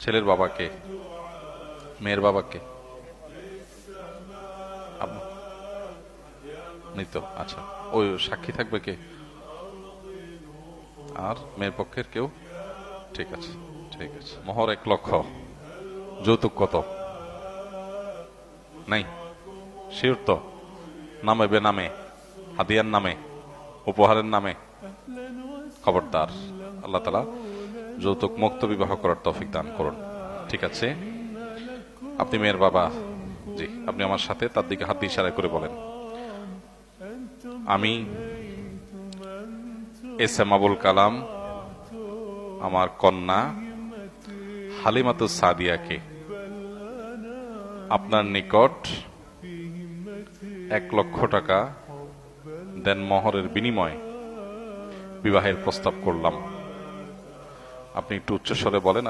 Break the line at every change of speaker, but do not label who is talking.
ছেলের বাবাকে, মেয়ের বাবাকে। নিত আচ্ছা। ওই সাক্ষী থাকবে কে? আর মেয়ের পক্ষের কেউ? ঠিক আছে ঠিক আছে। মোহর এক লক্ষ। যৌতুক কত? নাই। শিওর তো। নামে বেনামে, হাদিয়ার নামে, উপহারের নামে। খবরদার। আল্লাহ তালা যৌতুক মুক্ত বিবাহ করার তৌফিক দান করুন। ঠিক আছে? আপনি মেয়ের বাবা। জি, আপনি আমার সাথে তার দিকে হাত ইশারা করে বলেন। আমি এস এম আবুল কালাম, আমার কন্যা হালিমাতু সাদিয়াকে। আপনার নিকট এক লক্ষ টাকা দেন মহরের বিনিময়ে বিবাহের প্রস্তাব করলাম। আপনি একটু উচ্চস্বরে বলেন